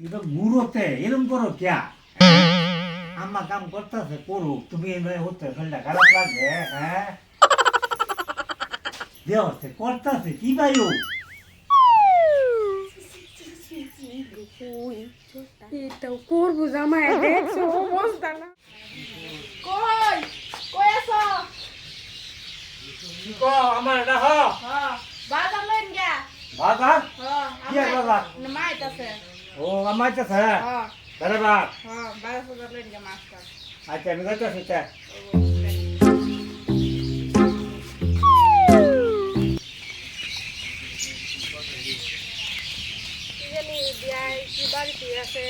এবার মুরতে এরম করো ক্যা? আম্মা কাম করতেছে করুক তুমি এমনি হতে ফেললে খারাপ লাগে হ্যাঁ? দেওয়াছে করতেছে কি ভাইও এটাও করব জামাই দেখছ অবস্থা না। কই? কই আছো? কি কো আমার এটা হ। হ্যাঁ বাজার লইন গা বাজার? হ্যাঁ কি বাজার? মাইত আছে। ও আমার কাছে হ্যাঁ দাদা বাপ হ্যাঁ বাজার বাজার লইন গা মাছ টাছ আচ্ছা আমি যাইতেছি তা কি জানি বিয়ায় কি বাড়িতে আছে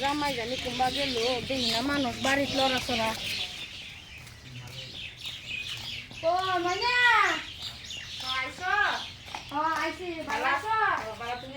জামাই জানি কোনবা গেল দেখি না মানুষ বাড়িতে লড়া চড়া ও মানে ভালো আছো তুমি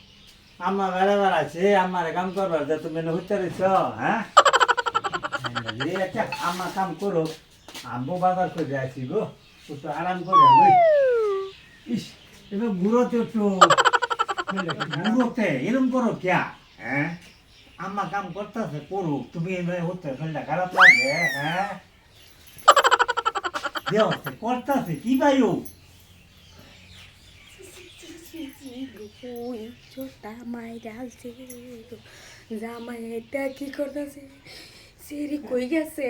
আম্মা বেড়া বেড়াচ্ছে আমার কাম করবার যে তুমি হইতে রয়েছ হ্যাঁ? আম্মা কাম করো আম্মু বাজার করে আছি গো, একটু আরাম করে ইস, এবার ঘুরোতে একটু ঘুরোতে এরম করো ক্যা হ্যাঁ? আম্মা কাম করতেছে, করুক, তুমি এমনি হতে ফেললে খারাপ লাগে হ্যাঁ? করতেছে, কি ভাইও ওই ছোটা মাইরা আছে জামাই এটা কি করতেছে সিরি কই গেছে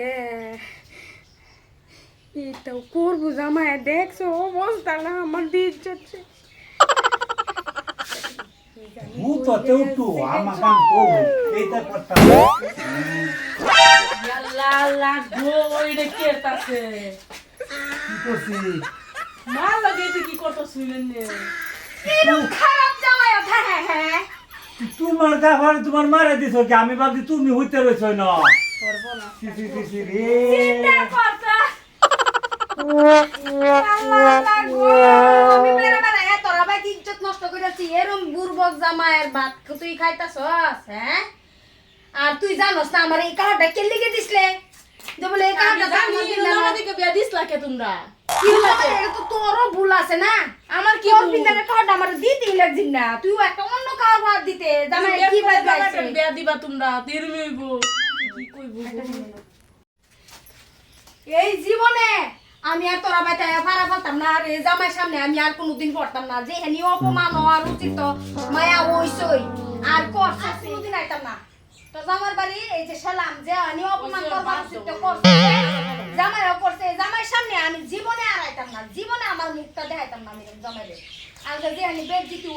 এটাও করব জামাই দেখছ অবস্থা না আমার দিয়ে যাচ্ছে ভূততে একটু আম্মা কাম করুক এইটা করতে আল্লাহ গো ওইটা কে তাছে কি করছি মা লাগে কি করতে শুইলেন হ্যাঁ হ্যাঁ। তোমার গাফারে তোমার মারা দিছ কি? আমি ভাবছি তুমি হইতে রয়েছ না। হ্যাঁ? আর তুই জানোস না আমার এই কাহাটা কে লিখে দিসলে? বলে এই কাহাটা তোমরা? আছে না? আমার কি ভুল? পিন্দারে আমার দিতেই লাগছিস না। তুই একটা অন্য কাহার ভাত দিতে জামাই কি ভাত বিয়া দিবা তোমরা তিরমি হইব কি কইব এই জীবনে আমি আর তোরা বাইতে ফারা ফেলতাম না আর এই জামাইয়ের সামনে আমি আর কোনোদিন পড়তাম না। যে হেনি অপমান হওয়ার উচিত তো মায়া ওইসই আর করছে কোনোদিন আইতাম না। তো জামার বাড়ি এই যে সালাম যে আমি অপমান করবার উচিত করছে জামাইও করছে জামাইয়ের সামনে আমি জীবনে আর আইতাম না জীবনে আমার মুখটা দেখাইতাম না আমি জমাইলে আর যে আমি বেদ দিতে